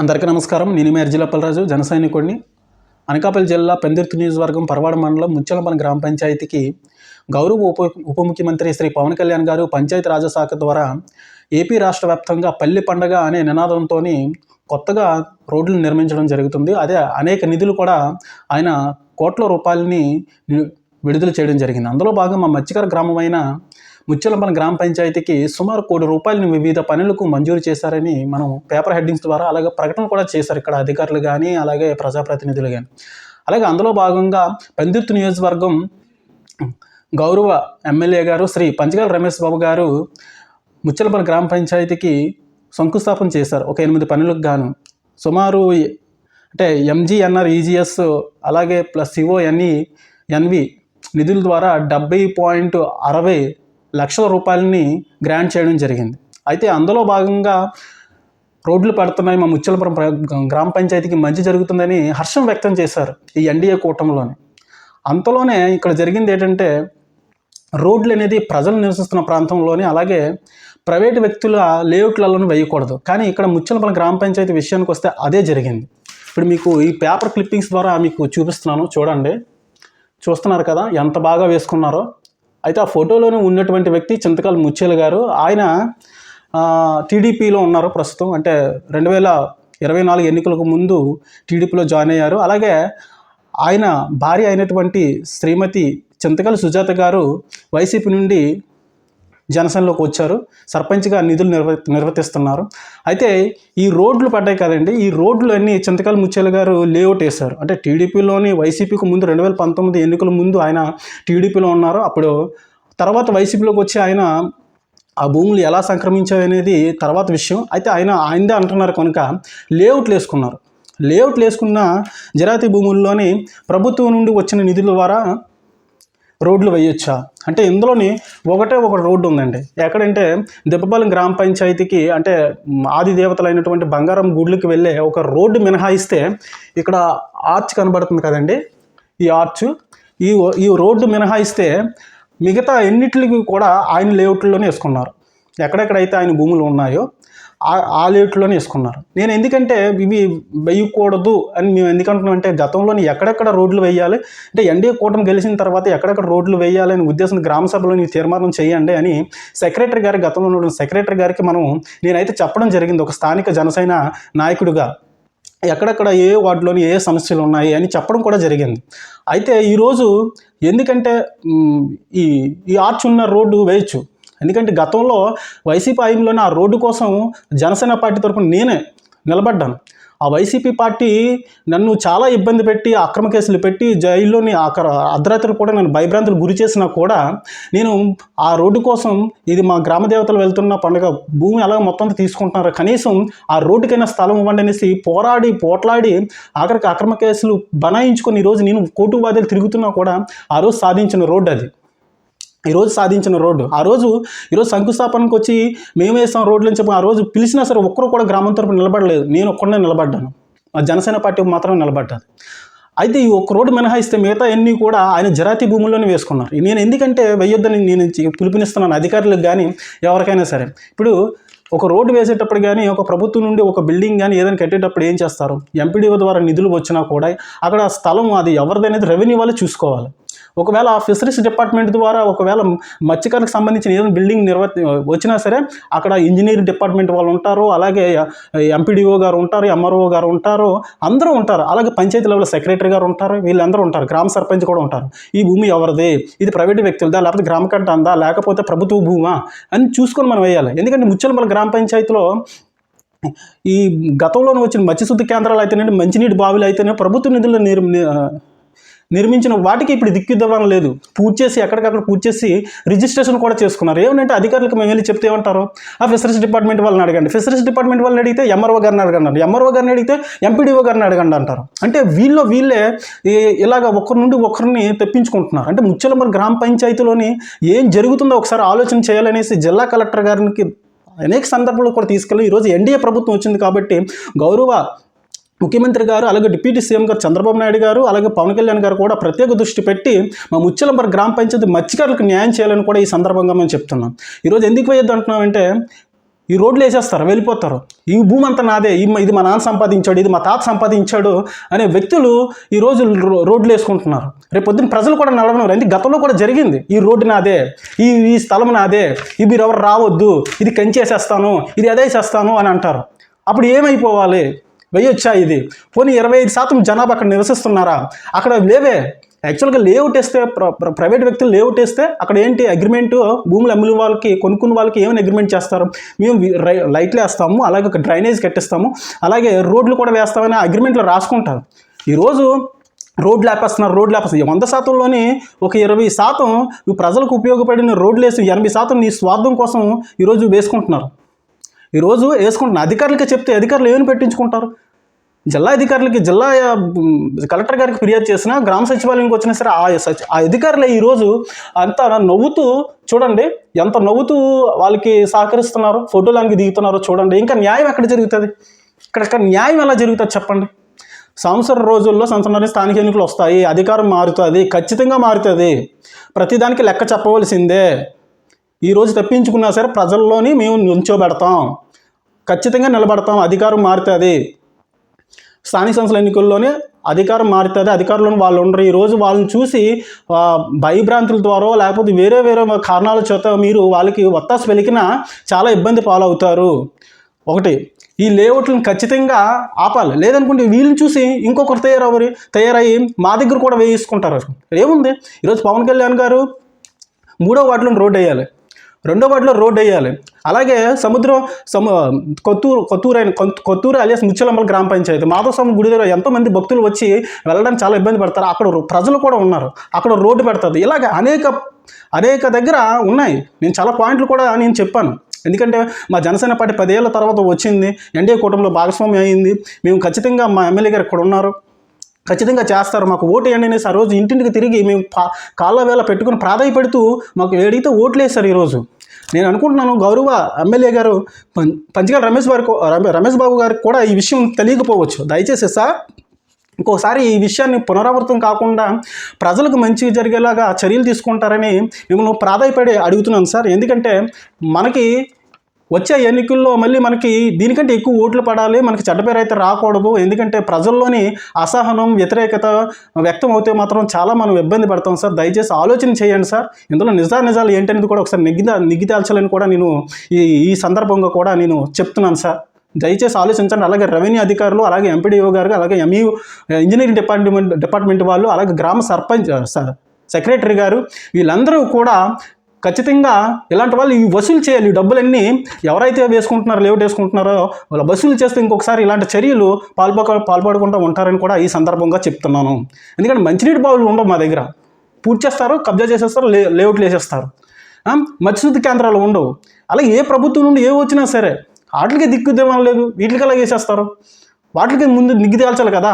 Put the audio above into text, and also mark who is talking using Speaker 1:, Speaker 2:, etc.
Speaker 1: అందరికీ నమస్కారం. నేను మీ అర్జిలప్పలరాజు జన సైనికుడిని. అనకాపల్లి జిల్లా పెందుర్తి నియోజకవర్గం పరవాడ మండలం ముచ్చలపల్లి గ్రామ పంచాయతీకి గౌరవ ఉప ఉప ముఖ్యమంత్రి శ్రీ పవన్ కళ్యాణ్ గారు పంచాయతీ రాజశాఖ ద్వారా ఏపీ రాష్ట్ర వ్యాప్తంగా పల్లి పండగ అనే నినాదంతో కొత్తగా రోడ్లు నిర్మించడం జరుగుతుంది. అదే అనేక నిధులు కూడా ఆయన కోట్ల రూపాయలని విడుదల చేయడం జరిగింది. అందులో భాగంగా మా మత్స్యకార గ్రామమైన ముచ్చలపల్లి గ్రామ పంచాయతీకి సుమారు కోటి రూపాయలను వివిధ పనులకు మంజూరు చేశారని మనం పేపర్ హెడ్డింగ్స్ ద్వారా అలాగే ప్రకటన కూడా చేశారు ఇక్కడ అధికారులు కానీ అలాగే ప్రజాప్రతినిధులు కానీ. అలాగే అందులో భాగంగా పందిత్తు నియోజకవర్గం గౌరవ ఎమ్మెల్యే గారు శ్రీ పంచగల రమేష్ బాబు గారు ముచ్చలపల్లి గ్రామ పంచాయతీకి శంకుస్థాపన చేశారు ఒక ఎనిమిది పనులకు గాను. సుమారు అంటే ఎంజీఎన్ఆర్ ఈజీఎస్ అలాగే ప్లస్ సిఓఎన్ఈ ఎన్వి నిధుల ద్వారా డెబ్బై పాయింట్ అరవై లక్షల రూపాయలని గ్రాంట్ చేయడం జరిగింది. అయితే అందులో భాగంగా రోడ్లు పడుతున్నాయి మా ముచ్చలపురం గ్రామ పంచాయతీకి మంచి జరుగుతుందని హర్షం వ్యక్తం చేశారు ఈ ఎన్డీఏ కూటమిలోనే. అంతలోనే ఇక్కడ జరిగింది ఏంటంటే రోడ్లు అనేది ప్రజలు నివసిస్తున్న ప్రాంతంలోని అలాగే ప్రైవేట్ వ్యక్తుల లేఅవుట్లలోనూ వేయకూడదు. కానీ ఇక్కడ ముచ్చలపల్లి గ్రామ పంచాయతీ విషయానికి వస్తే అదే జరిగింది. ఇప్పుడు మీకు ఈ పేపర్ క్లిప్పింగ్స్ ద్వారా మీకు చూపిస్తున్నాను చూడండి. చూస్తున్నారు కదా ఎంత బాగా వేసుకున్నారో. అయితే ఆ ఫోటోలోనే ఉన్నటువంటి వ్యక్తి చింతకాల ముచ్చేల గారు ఆయన టీడీపీలో ఉన్నారు ప్రస్తుతం. అంటే రెండు వేల ఇరవై నాలుగు ఎన్నికలకు ముందు టీడీపీలో జాయిన్ అయ్యారు. అలాగే ఆయన భార్య అయినటువంటి శ్రీమతి చింతకాల సుజాత గారు వైసీపీ నుండి జనసేనలోకి వచ్చారు. సర్పంచ్గా నిధులు నిర్వ నిర్వర్తిస్తున్నారు అయితే ఈ రోడ్లు పడ్డాయి కదండి. ఈ రోడ్లు అన్ని చింతకాల ముచ్చేల గారు లేఅవుట్ వేశారు. అంటే టీడీపీలోని వైసీపీకి ముందు రెండు వేల పంతొమ్మిది ఎన్నికల ముందు ఆయన టీడీపీలో ఉన్నారు. అప్పుడు తర్వాత వైసీపీలోకి వచ్చి ఆయన ఆ భూములు ఎలా సంక్రమించాయి అనేది తర్వాత విషయం. అయితే ఆయన ఆయనదే అంటున్నారు కనుక లేఅవుట్లు వేసుకున్నారు లేఅవుట్లు వేసుకున్న జరాతి భూముల్లోని ప్రభుత్వం నుండి వచ్చిన నిధుల ద్వారా రోడ్లు వేయొచ్చా? అంటే ఇందులోని ఒకటే ఒక రోడ్డు ఉందండి. ఎక్కడంటే దెబ్బపాలెం గ్రామ పంచాయతీకి అంటే ఆది దేవతలైనటువంటి బంగారం గుడ్లకి వెళ్ళే ఒక రోడ్డు మినహాయిస్తే ఇక్కడ ఆర్చ్ కనబడుతుంది కదండి ఈ ఆర్చ్. ఈ ఈ రోడ్డు మినహాయిస్తే మిగతా ఎన్నిటికి కూడా ఆయన లేఅవుట్లోనే వేసుకున్నారు. ఎక్కడెక్కడైతే ఆయన భూములు ఉన్నాయో ఆ- ఆ వేసుకున్నారు. నేను ఎందుకంటే ఇవి వేయకూడదు అని మేము ఎందుకంటున్నాం అంటే గతంలోని ఎక్కడెక్కడ రోడ్లు వేయాలి అంటే ఎన్డీఏ కూటమి గెలిచిన తర్వాత ఎక్కడెక్కడ రోడ్లు వేయాలి అని ఉద్దేశం గ్రామ సభలో ఈ తీర్మానం చేయండి అని సెక్రటరీ గారి గతంలో ఉన్న సెక్రటరీ గారికి మనం నేనైతే చెప్పడం జరిగింది ఒక స్థానిక జనసేన నాయకుడిగా. ఎక్కడెక్కడ ఏ వార్డులోని ఏ సమస్యలు ఉన్నాయి అని చెప్పడం కూడా జరిగింది. అయితే ఈరోజు ఎందుకంటే ఈ ఈ ఆర్చ్ ఉన్న రోడ్డు వేయచ్చు. ఎందుకంటే గతంలో వైసీపీ హయాంలోనే ఆ రోడ్డు కోసం జనసేన పార్టీ తరఫున నేనే నిలబడ్డాను. ఆ వైసీపీ పార్టీ నన్ను చాలా ఇబ్బంది పెట్టి అక్రమ కేసులు పెట్టి జైల్లోని అక్కడ అర్ధరాత్రులు కూడా నన్ను భయభ్రాంతులు గురి చేసినా కూడా నేను ఆ రోడ్డు కోసం ఇది మా గ్రామ దేవతలు వెళ్తున్న పండుగ భూమి అలా మొత్తం తీసుకుంటున్నారో తీసుకుంటున్నారు కనీసం ఆ రోడ్డుకైనా స్థలం ఇవ్వండి అనేసి పోరాడి పోట్లాడి ఆఖరికి అక్రమ కేసులు బనాయించుకొని ఈరోజు నేను కోటు బాధలు తిరుగుతున్నా కూడా ఆ రోజు సాధించిన రోడ్డు అది. ఈరోజు సాధించిన రోడ్డు. ఆ రోజు ఈరోజు శంకుస్థాపనకు వచ్చి మేము వేసాం రోడ్లు అని చెప్పి ఆ రోజు పిలిచినా సరే ఒక్కరు కూడా గ్రామం తరపున నిలబడలేదు. నేను ఒక్కడనే నిలబడ్డాను. మా జనసేన పార్టీ మాత్రం నిలబడ్డాను అయితే ఈ ఒక్క రోడ్డు మినహాయిస్తే మిగతా అన్నీ కూడా ఆయన జరాతి భూముల్లోనే వేసుకున్నారు. నేను ఎందుకంటే వెయ్యొద్దని నేను పిలుపునిస్తున్నాను అధికారులకు కానీ ఎవరికైనా సరే. ఇప్పుడు ఒక రోడ్డు వేసేటప్పుడు కానీ ఒక ప్రభుత్వం నుండి ఒక బిల్డింగ్ కానీ ఏదైనా కట్టేటప్పుడు ఏం చేస్తారు? ఎంపీడీఓ ద్వారా నిధులు వచ్చినా కూడా అక్కడ ఆ స్థలం అది ఎవరిదనేది రెవెన్యూ వాళ్ళు చూసుకోవాలి. ఒకవేళ ఆ ఫిషరీస్ డిపార్ట్మెంట్ ద్వారా ఒకవేళ మత్స్యకారులకు సంబంధించిన ఏదైనా బిల్డింగ్ నిర్వ వచ్చినా సరే అక్కడ ఇంజనీరింగ్ డిపార్ట్మెంట్ వాళ్ళు ఉంటారు అలాగే ఎంపీడీఓ గారు ఉంటారు ఎంఆర్ఓ గారు ఉంటారు అందరూ ఉంటారు. అలాగే పంచాయతీ లెవెల్ సెక్రటరీ గారు ఉంటారు వీళ్ళందరూ ఉంటారు. గ్రామ సర్పంచ్ కూడా ఉంటారు. ఈ భూమి ఎవరిది? ఇది ప్రైవేట్ వ్యక్తులదా? లేకపోతే గ్రామ కంట అందా లేకపోతే ప్రభుత్వ భూమా? అని చూసుకొని మనం వేయాలి. ఎందుకంటే ముచ్చలమల గ్రామ పంచాయతీలో ఈ గతంలోనే వచ్చిన మత్స్యశుద్ధి కేంద్రాలు అయితేనే మంచినీటి బావిలు అయితేనే ప్రభుత్వ నిధుల నిర్ నిర్మించిన వాటికి ఇప్పుడు దిక్కిద్దవనం లేదు. పూర్తి చేసి ఎక్కడికక్కడ పూర్తి చేసి రిజిస్ట్రేషన్ కూడా చేసుకున్నారు. ఏమంటే అధికారులకు మేము వెళ్ళి చెప్తే ఏమంటారు? ఆ ఫిషరీస్ డిపార్ట్మెంట్ వాళ్ళని అడగండి. ఫిషరీస్ డిపార్ట్మెంట్ వాళ్ళని అడిగితే ఎంఆర్ఓ గారిని అడగండి ఎంఆర్ఓ గారిని అడిగితే ఎంపీడీఓ గారిని అడగండి అంటారు. అంటే వీళ్ళు వీళ్ళే ఇలాగ ఒకరి నుండి ఒకరిని తెప్పించుకుంటున్నారు. అంటే ముచ్చలమర గ్రామ పంచాయతీలోని ఏం జరుగుతుందో ఒకసారి ఆలోచన చేయాలనేసి జిల్లా కలెక్టర్ గారికి అనేక సందర్భాలు కూడా తీసుకెళ్ళి ఈరోజు ఎన్డీఏ ప్రభుత్వం వచ్చింది కాబట్టి గౌరవ ముఖ్యమంత్రి గారు అలాగే డిప్యూటీ సీఎం గారు చంద్రబాబు నాయుడు గారు అలాగే పవన్ కళ్యాణ్ గారు కూడా ప్రత్యేక దృష్టి పెట్టి మా ముచ్చలంబర్ గ్రామ పంచాయతీ మత్స్యకారులకు న్యాయం చేయాలని కూడా ఈ సందర్భంగా మేము చెప్తున్నాం. ఈరోజు ఎందుకు వేయద్దు అంటున్నామంటే ఈ రోడ్లు వేసేస్తారు వెళ్ళిపోతారు. ఈ భూమి అంతా నాదే ఇది మా నాన్న సంపాదించాడు ఇది మా తాత సంపాదించాడు అనే వ్యక్తులు ఈ రోజు రో- రోడ్లు వేసుకుంటున్నారు. రేపు పొద్దున్న ప్రజలు కూడా నడవడం అంటే గతంలో కూడా జరిగింది. ఈ రోడ్డు నాదే ఈ ఈ స్థలం నాదే ఇది మీరు ఎవరు రావద్దు ఇది కంచేసేస్తాను ఇది అదేసేస్తాను అని అంటారు. అప్పుడు ఏమైపోవాలి? వెయ్యొచ్చా ఇది. పోనీ ఇరవై ఐదు శాతం జనాభా అక్కడ నివసిస్తున్నారా? అక్కడ లేవే. యాక్చువల్గా లేఅవుట్ వేస్తే ప్రైవేట్ వ్యక్తులు లేఅవుట్ వేస్తే అక్కడ ఏంటి అగ్రిమెంట్? భూములు అమ్మిన వాళ్ళకి కొనుక్కున్న వాళ్ళకి ఏమైనా అగ్రిమెంట్ చేస్తారు? మేము లైట్లు వేస్తాము అలాగే ఒక డ్రైనేజ్ కట్టిస్తాము అలాగే రోడ్లు కూడా వేస్తామని అగ్రిమెంట్లో రాసుకుంటారు. ఈరోజు రోడ్లు లేపేస్తున్నారు రోడ్లు లేపేస్తున్నారు వంద శాతంలోని ఒక ఇరవై శాతం ప్రజలకు ఉపయోగపడిన రోడ్లు వేసి ఎనభై శాతం నీ స్వార్థం కోసం ఈరోజు వేసుకుంటున్నారు. ఈరోజు వేసుకుంటున్న అధికారులకి చెప్తే అధికారులు ఏమైనా పెట్టించుకుంటారు? జిల్లా అధికారులకి జిల్లా కలెక్టర్ గారికి ఫిర్యాదు చేసినా గ్రామ సచివాలయంకి వచ్చినా సరే ఆ సచి ఆ అధికారులే ఈరోజు అంతా నవ్వుతూ చూడండి ఎంత నవ్వుతూ వాళ్ళకి సహకరిస్తున్నారు ఫోటోలానికి దిగుతున్నారో చూడండి. ఇంకా న్యాయం ఎక్కడ జరుగుతుంది? ఇక్కడ ఇక్కడ న్యాయం ఎలా జరుగుతుంది చెప్పండి? సంవత్సరం రోజుల్లో సంవత్సరం స్థానిక ఎన్నికలు వస్తాయి అధికారం మారుతుంది ఖచ్చితంగా మారుతుంది. ప్రతిదానికి లెక్క చెప్పవలసిందే. ఈరోజు తప్పించుకున్నా సరే ప్రజల్లోని మేము నుంచోబెడతాం. ఖచ్చితంగా నిలబడతాం. అధికారం మారుతుంది. స్థానిక సంస్థల ఎన్నికల్లోనే అధికారం మారుతుంది. అధికారంలో వాళ్ళు ఉండరు. ఈరోజు వాళ్ళని చూసి భయభ్రాంతుల ద్వారా లేకపోతే వేరే వేరే కారణాల చేత మీరు వాళ్ళకి ఒత్తాసు వెలికినా చాలా ఇబ్బంది పాలవుతారు. ఒకటి ఈ లేఅవుట్లను ఖచ్చితంగా ఆపాలి. లేదనుకుంటే వీళ్ళని చూసి ఇంకొకరు తయారవరు తయారయ్యి మా దగ్గర కూడా వేయించుకుంటారు ఏముంది? ఈరోజు పవన్ కళ్యాణ్ గారు మూడో వాటిలో రోడ్ వేయాలి. రెండో వాటిలో రోడ్ వేయాలి. అలాగే సముద్రం సము కొత్తూరు కొత్తూరు అయిన కొత్తూరు అలియాస్ ముచ్చలమ్మల గ్రామ పంచాయతీ మాధవస్వామి గుడి దగ్గర ఎంతోమంది భక్తులు వచ్చి వెళ్ళడానికి చాలా ఇబ్బంది పడతారు. అక్కడ ప్రజలు కూడా ఉన్నారు. అక్కడ రోడ్డు పెడుతుంది ఇలాగ అనేక అనేక దగ్గర ఉన్నాయి. నేను చాలా పాయింట్లు కూడా నేను చెప్పాను. ఎందుకంటే మా జనసేన పార్టీ పదేళ్ళ తర్వాత వచ్చింది. ఎన్డీఏ కూటమిలో భాగస్వామ్యం అయింది. మేము ఖచ్చితంగా మా ఎమ్మెల్యే గారు ఇక్కడ ఉన్నారు. ఖచ్చితంగా చేస్తారు. మాకు ఓటు వేయండి అనేసి ఆ రోజు ఇంటింటికి తిరిగి మేము పా కాళ్ళ వేళ పెట్టుకుని ప్రాధాయపడుతూ మాకు ఏడైతే ఓట్లు వేస్తారు ఈరోజు నేను అనుకుంటున్నాను గౌరవ ఎమ్మెల్యే గారు పం- రమేష్ గారు రమేష్ బాబు గారికి కూడా ఈ విషయం తెలియకపోవచ్చు. దయచేసి సార్ ఇంకోసారి ఈ విషయాన్ని పునరావృతం కాకుండా ప్రజలకు మంచి జరిగేలాగా చర్యలు తీసుకుంటారని మిమ్మల్ని ప్రాధాయపడి అడుగుతున్నాను సార్. ఎందుకంటే మనకి వచ్చే ఎన్నికల్లో మళ్ళీ మనకి దీనికంటే ఎక్కువ ఓట్లు పడాలి మనకి చెడ్డ పేరు అయితే రాకూడదు. ఎందుకంటే ప్రజల్లోని అసహనం వ్యతిరేకత వ్యక్తం అవుతే మాత్రం చాలా మనం ఇబ్బంది పడతాం సార్. దయచేసి ఆలోచన చేయండి సార్. ఇందులో నిజా నిజాలు ఏంటనేది కూడా ఒకసారి నిగ్గి నిగ్గితేల్చాలని కూడా నేను ఈ ఈ సందర్భంగా కూడా నేను చెప్తున్నాను సార్. దయచేసి ఆలోచించండి. అలాగే రెవెన్యూ అధికారులు అలాగే ఎంపీడీఓ గారు అలాగే ఎంఈ ఇంజనీరింగ్ డిపార్ట్మెంట్ డిపార్ట్మెంట్ వాళ్ళు అలాగే గ్రామ సర్పంచ్ సెక్రటరీ గారు వీళ్ళందరూ కూడా ఖచ్చితంగా ఇలాంటి వాళ్ళు ఇవి వసూలు చేయాలి. ఈ డబ్బులన్నీ ఎవరైతే వేసుకుంటున్నారో లేవుట్ వేసుకుంటున్నారో వాళ్ళ వసూలు చేస్తే ఇంకొకసారి ఇలాంటి చర్యలు పాల్పక పాల్పడకుండా ఉంటారని కూడా ఈ సందర్భంగా చెప్తున్నాను. ఎందుకంటే మంచినీటి బావులు ఉండవు మా దగ్గర. పూర్తి చేస్తారు కబ్జా చేసేస్తారు లే లేఅవుట్లు వేసేస్తారు. మత్స్యశుద్ధి కేంద్రాలు ఉండవు. అలాగే ఏ ప్రభుత్వం నుండి ఏ వచ్చినా సరే వాటికి దిక్కు దేవం లేదు. వీటికి అలా వేసేస్తారు. వాటికి ముందు నిగ్గు తేల్చాలి కదా.